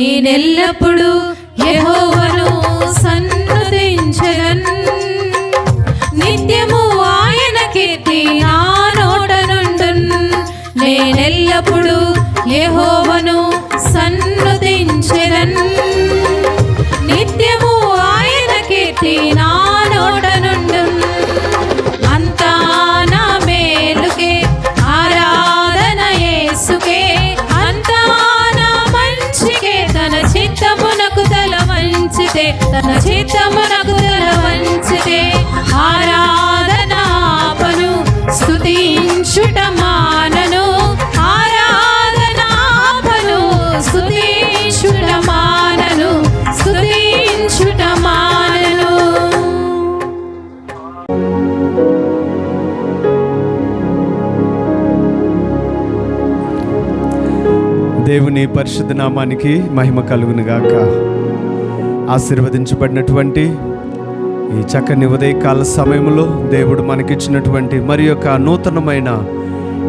నేనెల్లప్పుడు యహోవను సన్నుతించెదన్ నిత్యము ఆయన కీర్తి నా నోట నుండున్. నేనెల్లప్పుడు యహోవను సన్నుతించెదన్ దేవుని పరిశుద్ధ నామానికి మహిమ కలుగును గాక ఆశీర్వదించబడినటువంటి ఈ చక్కని ఉదయకాల సమయంలో దేవుడు మనకిచ్చినటువంటి మరి యొక్క నూతనమైన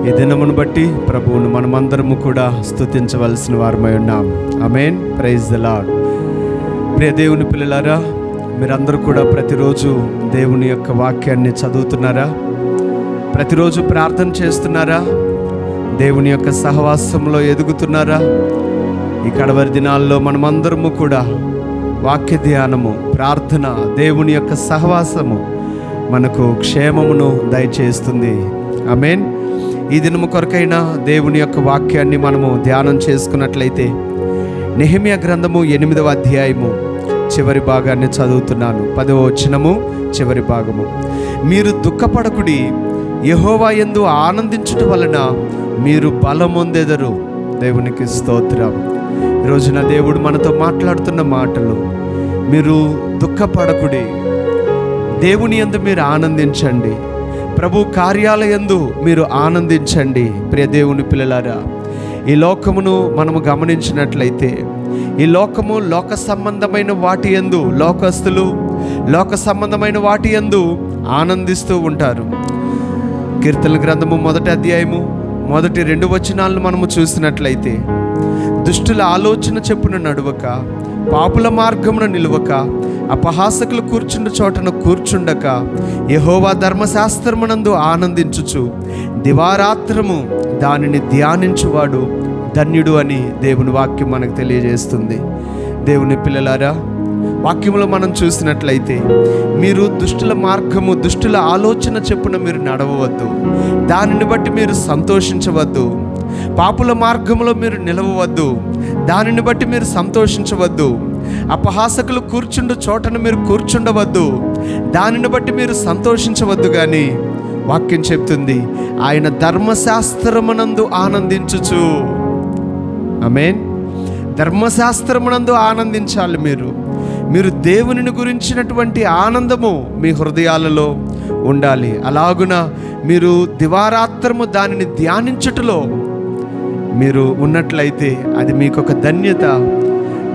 ఈ దినమును బట్టి ప్రభువును మనమందరము కూడా స్తుతించవలసిన వారమై ఉన్నాం. అమేన్ ప్రైజ్ ద లాడ్ ప్రియ దేవుని పిల్లలారా మీరందరూ కూడా ప్రతిరోజు దేవుని యొక్క వాక్యాన్ని చదువుతున్నారా? ప్రతిరోజు ప్రార్థన చేస్తున్నారా? దేవుని యొక్క సహవాసంలో ఎదుగుతున్నారా? ఈ కడవరి దినాల్లో మనమందరము కూడా వాక్య ధ్యానము ప్రార్థన దేవుని యొక్క సహవాసము మనకు క్షేమమును దయచేస్తుంది. మీన్ ఈ దినము కొరకైనా దేవుని యొక్క వాక్యాన్ని మనము ధ్యానం చేసుకున్నట్లయితే నెహిమియా గ్రంథము ఎనిమిదవ అధ్యాయము చివరి భాగాన్ని చదువుతున్నాను. పదవ వచనము చివరి భాగము. మీరు దుఃఖపడకుడి యహోవా ఎందు ఆనందించుట వలన మీరు బలమొందెదరు. దేవునికి స్తోత్రం. రోజున దేవుడు మనతో మాట్లాడుతున్న మాటలు మీరు దుఃఖపడకుడి. దేవుని యందు మీరు ఆనందించండి. ప్రభు కార్యాలయందు మీరు ఆనందించండి. ప్రియ దేవుని పిల్లలారా ఈ లోకమును మనము గమనించినట్లయితే ఈ లోకము లోక సంబంధమైన వాటి యందు లోకస్తులు లోక సంబంధమైన వాటి యందు ఆనందిస్తూ ఉంటారు. కీర్తన గ్రంథము మొదటి అధ్యాయము మొదటి రెండు వచనాలను మనము చూసినట్లయితే దుష్టుల ఆలోచన చెప్పున నడువక పాపుల మార్గమున నిలువక అపహాసకులు కూర్చుండ చోటన కూర్చుండక యహోవా ధర్మశాస్త్రమునందు ఆనందించుచు దివారాత్రము దానిని ధ్యానించువాడు ధన్యుడు అని దేవుని వాక్యం మనకు తెలియజేస్తుంది. దేవుని పిల్లలారా వాక్యంలో మనం చూసినట్లయితే మీరు దుష్టుల మార్గము దుష్టుల ఆలోచన చెప్పున మీరు నడవవద్దు. దానిని బట్టి మీరు సంతోషించవద్దు. పాపుల మార్గంలో మీరు నిలవవద్దు. దానిని బట్టి మీరు సంతోషించవద్దు. అపహాసకులు కూర్చుండు చోటను మీరు కూర్చుండవద్దు. దానిని బట్టి మీరు సంతోషించవద్దు కానీ వాక్యం చెప్తుంది ఆయన ధర్మశాస్త్రమునందు ఆనందించుచు. ఆమేన్. ధర్మశాస్త్రమునందు ఆనందించాలి మీరు. మీరు దేవునిని గురించినటువంటి ఆనందము మీ హృదయాలలో ఉండాలి. అలాగున మీరు దివారాత్రము దానిని ధ్యానించుటలో మీరు ఉన్నట్లయితే అది మీకు ఒక ధన్యత.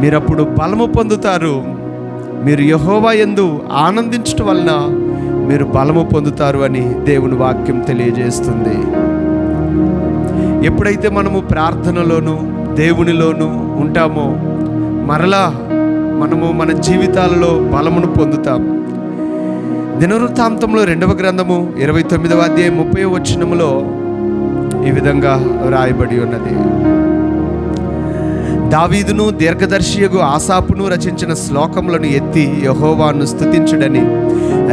మీరప్పుడు బలము పొందుతారు. మీరు యహోవా ఎందు ఆనందించటం వలన మీరు బలము పొందుతారు అని దేవుని వాక్యం తెలియజేస్తుంది. ఎప్పుడైతే మనము ప్రార్థనలోను దేవునిలోను ఉంటామో మరలా మనము మన జీవితాలలో బలమును పొందుతాం. దినవృత్తాంతంలో రెండవ గ్రంథము ఇరవై తొమ్మిదవ అధ్యాయం ముప్పై వచనములో ఈ విధంగా రాయబడి ఉన్నది. దావీదును దీర్ఘదర్శియగు ఆసాపును రచించిన శ్లోకములను ఎత్తి యహోవాను స్తుతించుడని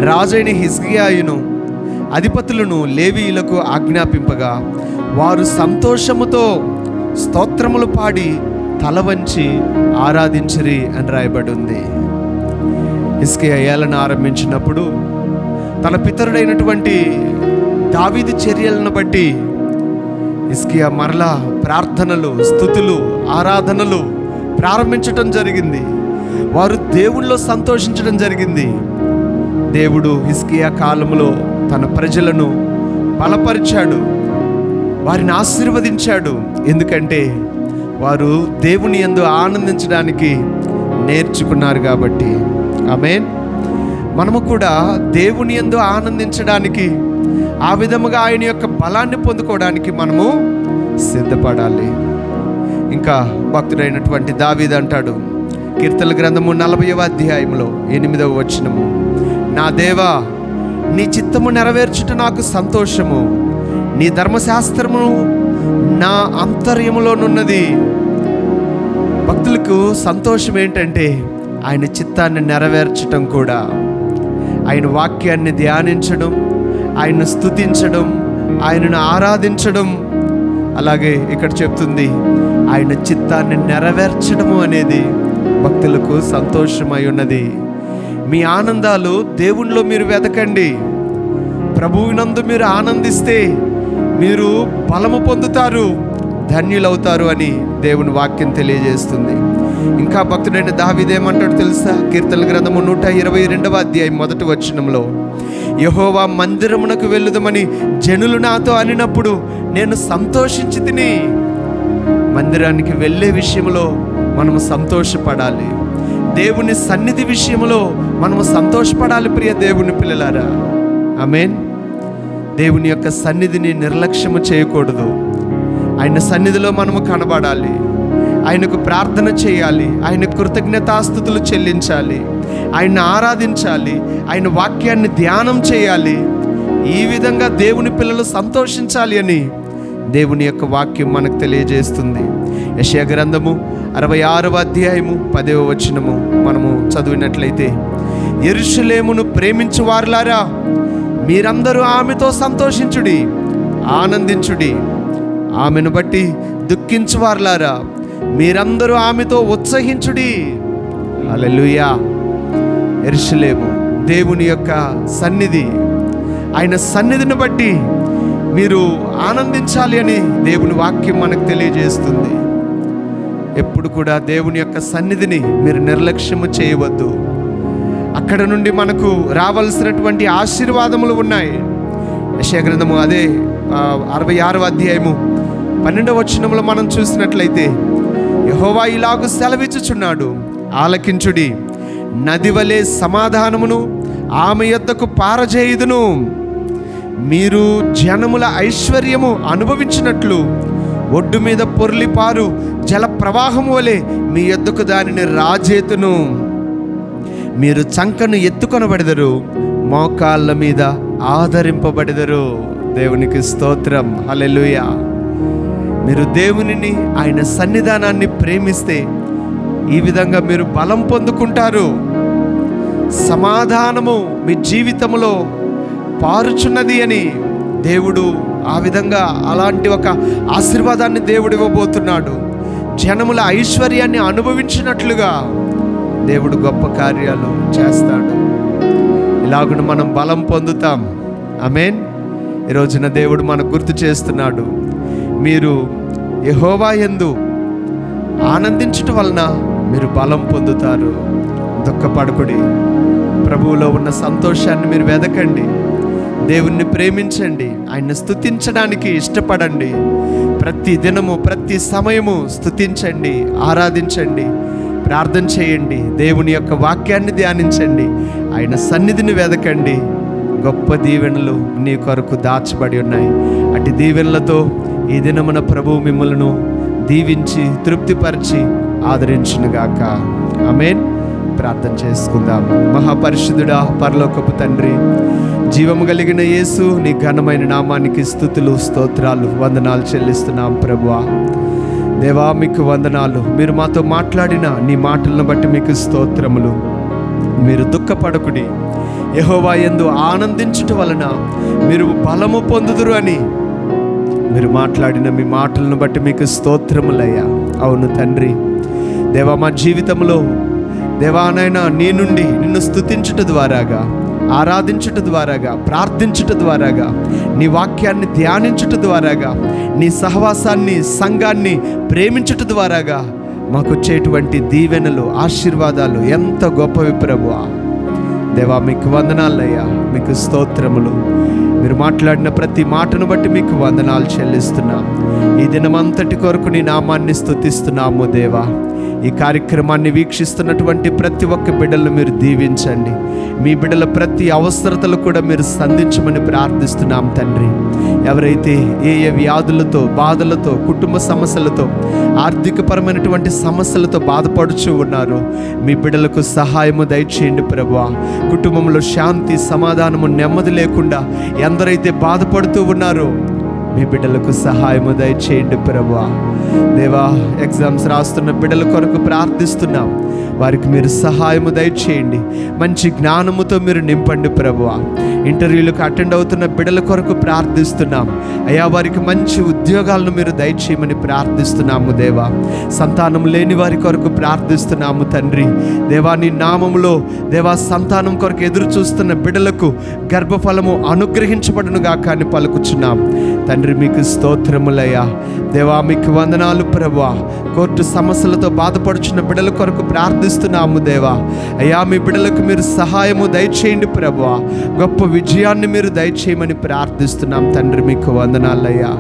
రాజైన హిస్గియాయును అధిపతులను లేవీయులకు ఆజ్ఞాపింపగా వారు సంతోషముతో స్తోత్రములు పాడి తల వంచి ఆరాధించిరి అని రాయబడి ఉంది ఇస్కే ఏలను ఆరంభించినప్పుడు తన పితరుడైనటువంటి దావీది చర్యలను బట్టి ఇస్కియా మరలా ప్రార్థనలు స్థుతులు ఆరాధనలు ప్రారంభించటం జరిగింది. వారు దేవుళ్ళో సంతోషించడం జరిగింది. దేవుడు హిస్కియా కాలంలో తన ప్రజలను బలపరిచాడు. వారిని ఆశీర్వదించాడు. ఎందుకంటే వారు దేవుని యందు ఆనందించడానికి నేర్చుకున్నారు కాబట్టి. ఆమేన్. మనము కూడా దేవుని యందు ఆనందించడానికి ఆ విధముగా ఆయన యొక్క బలాన్ని పొందుకోవడానికి మనము సిద్ధపడాలి. ఇంకా భక్తుడైనటువంటి దావీద్ అంటాడు కీర్తన గ్రంథము నలభైవ అధ్యాయంలో ఎనిమిదవ వచనము నా దేవా నీ చిత్తము నెరవేర్చుట నాకు సంతోషము. నీ ధర్మశాస్త్రము నా అంతర్యములోనున్నది భక్తులకు సంతోషం ఏంటంటే ఆయన చిత్తాన్ని నెరవేర్చటం కూడా. ఆయన వాక్యాన్ని ధ్యానించడం ఆయన్ను స్తుతించడం ఆయనను ఆరాధించడం. అలాగే ఇక్కడ చెప్తుంది ఆయన చిత్తాన్ని నెరవేర్చడము అనేది భక్తులకు సంతోషమై ఉన్నది. మీ ఆనందాలు దేవుణ్ణిలో మీరు వెతకండి. ప్రభువునందు మీరు ఆనందిస్తే మీరు బలము పొందుతారు ధన్యులవుతారు అని దేవుని వాక్యం తెలియజేస్తుంది. ఇంకా భక్తుడైన దావిదేమంటాడు తెలుసా? కీర్తన గ్రంథము నూట ఇరవై రెండవ అధ్యాయం మొదటి వచనంలో యహోవా మందిరమునకు వెళ్ళుదమని జనులు నాతో అనినప్పుడు నేను సంతోషించి తిని మందిరానికి వెళ్ళే విషయంలో మనము సంతోషపడాలి. దేవుని సన్నిధి విషయంలో మనము సంతోషపడాలి ప్రియ దేవుని పిల్లలారా. ఆమేన్. దేవుని యొక్క సన్నిధిని నిర్లక్ష్యము చేయకూడదు. ఆయన సన్నిధిలో మనము కనబడాలి. ఆయనకు ప్రార్థన చేయాలి. ఆయన కృతజ్ఞతాస్థుతులు చెల్లించాలి. ఆయన్ని ఆరాధించాలి. ఆయన వాక్యాన్ని ధ్యానం చేయాలి. ఈ విధంగా దేవుని పిల్లలు సంతోషించాలి అని దేవుని యొక్క వాక్యం మనకు తెలియజేస్తుంది. యశయ గ్రంథము అరవై ఆరవ అధ్యాయము పదవ వచనము మనము చదివినట్లయితే ఎరుషులేమును ప్రేమించు వారులారా మీరందరూ ఆమెతో సంతోషించుడి ఆనందించుడి. ఆమెను బట్టి దుఃఖించువార్లారా మీరందరూ ఆమెతో ఉత్సహించుడి. అలెలుయా ఎరుషలేము దేవుని యొక్క సన్నిధి. ఆయన సన్నిధిని బట్టి మీరు ఆనందించాలి అని దేవుని వాక్యం మనకు తెలియజేస్తుంది. ఎప్పుడు కూడా దేవుని యొక్క సన్నిధిని మీరు నిర్లక్ష్యము చేయవద్దు. అక్కడ నుండి మనకు రావాల్సినటువంటి ఆశీర్వాదములు ఉన్నాయి. యశగ్రంథము అదే అరవై ఆరవ అధ్యాయము. పన్నెండవ వచనంలో మనం చూసినట్లయితే యహోవా ఇలాగు సెలవిచ్చుచున్నాడు. ఆలకించుడి నది వలె సమాధానమును ఆమె యొద్దకు పారజేయుదును. మీరు జనముల ఐశ్వర్యము అనుభవించినట్లు ఒడ్డు మీద పొర్లిపారు జల ప్రవాహము వలె మీ యొద్దకు దానిని రాజేతును. మీరు చంకను ఎత్తుకొనబడెదరు మోకాళ్ళ మీద ఆదరింపబడెదరు. దేవునికి స్తోత్రం. హలెలుయ మీరు దేవునిని ఆయన సన్నిధానాన్ని ప్రేమిస్తే ఈ విధంగా మీరు బలం పొందుకుంటారు. సమాధానము మీ జీవితంలో పారుచున్నది అని దేవుడు ఆ విధంగా అలాంటి ఒక ఆశీర్వాదాన్ని దేవుడు ఇవ్వబోతున్నాడు. జనముల ఐశ్వర్యాన్ని అనుభవించినట్లుగా దేవుడు గొప్ప కార్యాలు చేస్తాడు. ఇలాగున మనం బలం పొందుతాం. అమేన్ ఈ రోజున దేవుడు మనకు గుర్తు చేస్తున్నాడు. మీరు యహోవా ఎందు ఆనందించటం వలన మీరు బలం పొందుతారు. దుఃఖపడకుడి. ప్రభువులో ఉన్న సంతోషాన్ని మీరు వెదకండి. దేవుణ్ణి ప్రేమించండి. ఆయన్ని స్థుతించడానికి ఇష్టపడండి. ప్రతి దినము ప్రతి సమయము స్థుతించండి ఆరాధించండి. ప్రార్థన చేయండి. దేవుని యొక్క వాక్యాన్ని ధ్యానించండి. ఆయన సన్నిధిని వెదకండి. గొప్ప దీవెనలు నీ కొరకు దాచబడి ఉన్నాయి. అటు దీవెనలతో ఈ దినమున ప్రభు మిమ్మలను దీవించి తృప్తిపరిచి ఆదరించునుగాక. ఆమెన్. ప్రార్థన చేసుకుందాం. మహాపరిశుద్ధుడా పరలోకపు తండ్రి జీవము కలిగిన యేసు నీ ఘనమైన నామానికి స్థుతులు స్తోత్రాలు వందనాలు చెల్లిస్తున్నాం ప్రభువా. దేవా మీకు వందనాలు. మీరు మాతో మాట్లాడిన నీ మాటలను బట్టి మీకు స్తోత్రములు. మీరు దుఃఖపడకుడి. యహోవా ఎందు ఆనందించుట వలన మీరు బలము పొందుదురు అని. మీరు మాట్లాడిన మీ మాటలను బట్టి మీకు స్తోత్రములయ్యా. అవును తండ్రి. దేవా మా జీవితంలో దేవానైనా నీ నుండి నిన్ను స్తుతించుట ద్వారాగా ఆరాధించుట ద్వారాగా ప్రార్థించుట ద్వారాగా నీ వాక్యాన్ని ధ్యానించుట ద్వారాగా నీ సహవాసాన్ని సంఘాన్ని ప్రేమించుట ద్వారాగా మాకొచ్చేటువంటి దీవెనలు ఆశీర్వాదాలు ఎంత గొప్పవి ప్రభువా దేవా మీకు వందనాలయ్యా మీకు స్తోత్రములు. మీరు మాట్లాడిన ప్రతి మాటను బట్టి మీకు వందనాలు చెల్లిస్తున్నాం. ఈ దినమంతటి కొరకు నీ నామాన్ని స్తుతిస్తున్నాము దేవా. ఈ కార్యక్రమాన్ని వీక్షిస్తున్నటువంటి ప్రతి ఒక్క బిడ్డలను మీరు దీవించండి. మీ బిడ్డల ప్రతి అవసరతలు కూడా మీరు సంధించమని ప్రార్థిస్తున్నాం తండ్రి. ఎవరైతే ఏ ఏ వ్యాధులతో బాధలతో కుటుంబ సమస్యలతో ఆర్థికపరమైనటువంటి సమస్యలతో బాధపడుచు ఉన్నారు మీ బిడ్డలకు సహాయము దయచేయండి ప్రభు కుటుంబంలో శాంతి సమాధానము నెమ్మది లేకుండా ఎందరైతే బాధపడుతూ ఉన్నారో మీ బిడ్డలకు సహాయము దయచేయండి ప్రభు దేవా ఎగ్జామ్స్ రాస్తున్న బిడ్డల కొరకు ప్రార్థిస్తున్నాం. వారికి మీరు సహాయము దయచేయండి. మంచి జ్ఞానముతో మీరు నింపండి ప్రభువ. ఇంటర్వ్యూలకు అటెండ్ అవుతున్న బిడ్డల కొరకు ప్రార్థిస్తున్నాం. అయ్యా వారికి మంచి ఉద్యోగాలను మీరు దయచేయమని ప్రార్థిస్తున్నాము దేవా. సంతానం లేని వారి కొరకు ప్రార్థిస్తున్నాము తండ్రి. దేవా నీ నామములో దేవా సంతానం కొరకు ఎదురు చూస్తున్న బిడ్డలకు గర్భఫలము అనుగ్రహించబడనుగా కానీ పలుకుచున్నాం. తండ్రి మీకు స్తోత్రములయ్యా. దేవా మీకు వందనాలు ప్రభా కోర్టు సమస్యలతో బాధపడుచున్న బిడ్డల కొరకు ప్రార్థిస్తున్నాము దేవా. అయ్యా మీ బిడలకు మీరు సహాయము దయచేయండి ప్రభా గొప్ప విజయాన్ని మీరు దయచేయమని ప్రార్థిస్తున్నాం తండ్రి మీకు వందనాలయ్యా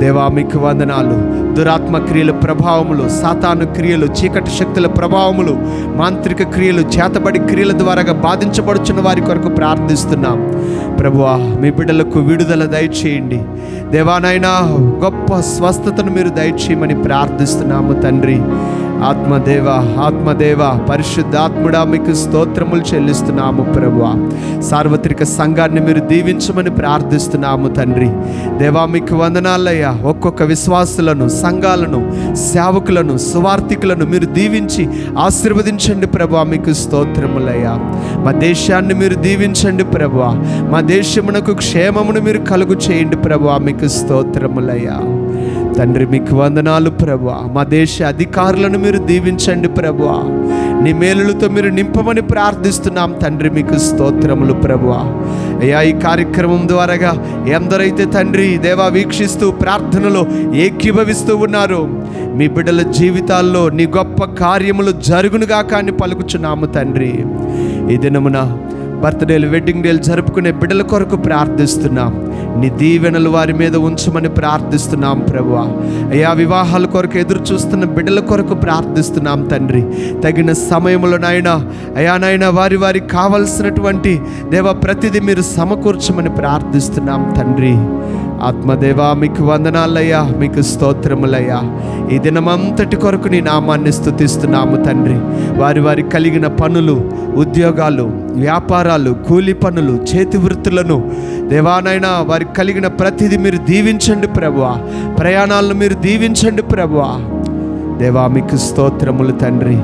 దేవా మీకు వందనాలు. దురాత్మ క్రియల ప్రభావములు సాతాను క్రియలు చీకటి శక్తుల ప్రభావములు మాంత్రిక క్రియలు చేతబడి క్రియల ద్వారా బాధించబడుచున్న వారి కొరకు ప్రార్థిస్తున్నాం. ప్రభువా మీ బిడ్డలకు విడుదల దయచేయండి. దేవానైనా గొప్ప స్వస్థతను మీరు దయచేయమని ప్రార్థిస్తున్నాము తండ్రి. ఆత్మదేవ ఆత్మదేవ పరిశుద్ధాత్ముడా మీకు స్తోత్రములు చెల్లిస్తున్నాము ప్రభు సార్వత్రిక సంఘాన్ని మీరు దీవించమని ప్రార్థిస్తున్నాము తండ్రి. దేవా మీకు వందనాలయ్యా. ఒక్కొక్క విశ్వాసులను సంఘాలను సేవకులను సువార్థికులను మీరు దీవించి ఆశీర్వదించండి ప్రభు మీకు స్తోత్రములయ్యా. మా దేశాన్ని మీరు దీవించండి ప్రభు మా దేశమునకు క్షేమమును మీరు కలుగు చేయండి ప్రభు మీకు స్తోత్రములయ్యా. తండ్రి మీకు వందనాలు ప్రభా మా దేశ అధికారులను మీరు దీవించండి ప్రభా నీ మేలులతో మీరు నింపమని ప్రార్థిస్తున్నాం తండ్రి మీకు స్తోత్రములు ప్రభువా. అయ్యా ఈ కార్యక్రమం ద్వారాగా ఎందరైతే తండ్రి దేవా వీక్షిస్తూ ప్రార్థనలో ఏకీభవిస్తూ ఉన్నారో మీ బిడ్డల జీవితాల్లో నీ గొప్ప కార్యములు జరుగునుగా కానీ పలుకుచున్నాము తండ్రి. ఈ దినమున బర్త్డేలు వెడ్డింగ్ డేలు జరుపుకునే బిడ్డల కొరకు ప్రార్థిస్తున్నాం. నీ దీవెనలు వారి మీద ఉంచమని ప్రార్థిస్తున్నాం ప్రభు అయా వివాహాల కొరకు ఎదురు చూస్తున్న బిడ్డల కొరకు ప్రార్థిస్తున్నాం తండ్రి. తగిన సమయంలో నాయన అయా నాయన వారి వారికి కావలసినటువంటి దేవ ప్రతిదీ మీరు సమకూర్చమని ప్రార్థిస్తున్నాం తండ్రి. ఆత్మదేవా మీకు వందనాలయ్యా మీకు స్తోత్రములయ్యా. ఈ దినమంతటి కొరకు నీ నామాన్ని స్థుతిస్తున్నాము తండ్రి. వారి వారి కలిగిన పనులు ఉద్యోగాలు వ్యాపారాలు కూలి పనులు చేతి వృత్తులను దేవానైనా వారికి కలిగిన ప్రతిదీ మీరు దీవించండి ప్రభువా. ప్రయాణాలను మీరు దీవించండి ప్రభువా. దేవా మీకు స్తోత్రములు తండ్రి.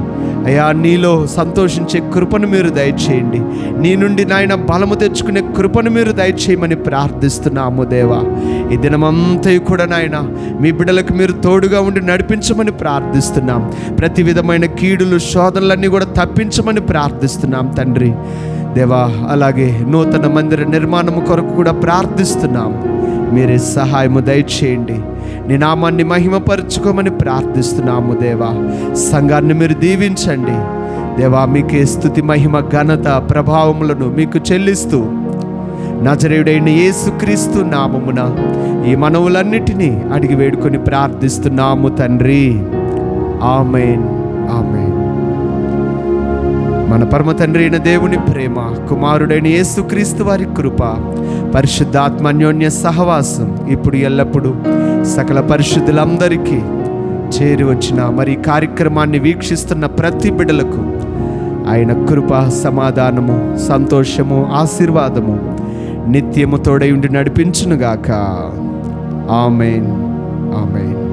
అయ్యా నీలో సంతోషించే కృపను మీరు దయచేయండి. నీ నుండి నాయన బలము తెచ్చుకునే కృపను మీరు దయచేయమని ప్రార్థిస్తున్నాము దేవా. ఈ దినమంతా కూడా నాయన మీ బిడ్డలకు మీరు తోడుగా ఉండి నడిపించమని ప్రార్థిస్తున్నాం. ప్రతి విధమైన కీడులు శోధనలన్నీ కూడా తప్పించమని ప్రార్థిస్తున్నాం తండ్రి. దేవా అలాగే నూతన మందిర నిర్మాణము కొరకు కూడా ప్రార్థిస్తున్నాం. మీరే సహాయము దయచేయండి. నీ నామాన్ని మహిమపరచుకోమని ప్రార్థిస్తున్నాము దేవా. సంఘాన్ని మీరు దీవించండి. దేవా మీకే స్థుతి మహిమ ఘనత ప్రభావములను మీకు చెల్లిస్తూ నజరేయుడైన యేసుక్రీస్తు నామమున ఈ మనవులన్నిటినీ అడిగి వేడుకొని ప్రార్థిస్తున్నాము తండ్రి. ఆమెన్. ఆమెన్. మన పరమ తండ్రి అయిన దేవుని ప్రేమ కుమారుడైన యేసుక్రీస్తు వారి కృప పరిశుద్ధాత్మన్యోన్య సహవాసం ఇప్పుడు ఎల్లప్పుడూ సకల పరిశుద్ధులందరికీ చేరి వచ్చిన మరి కార్యక్రమాన్ని వీక్షిస్తున్న ప్రతి బిడలకు ఆయన కృప సమాధానము సంతోషము ఆశీర్వాదము నిత్యము తోడై ఉండి నడిపించునుగాక ఆమెన్. ఆమెన్.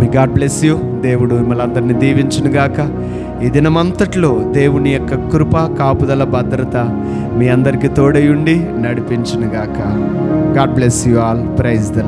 మీ గాడ్ బ్లెస్ యూ దేవుడు మిమ్మల్ని అందరినీ దీవించునుగాక ఈ దినమంతట్లో దేవుని యొక్క కృప కాపుదల భద్రత మీ అందరికీ తోడయుండి నడిపించునుగాక. God bless you all praise the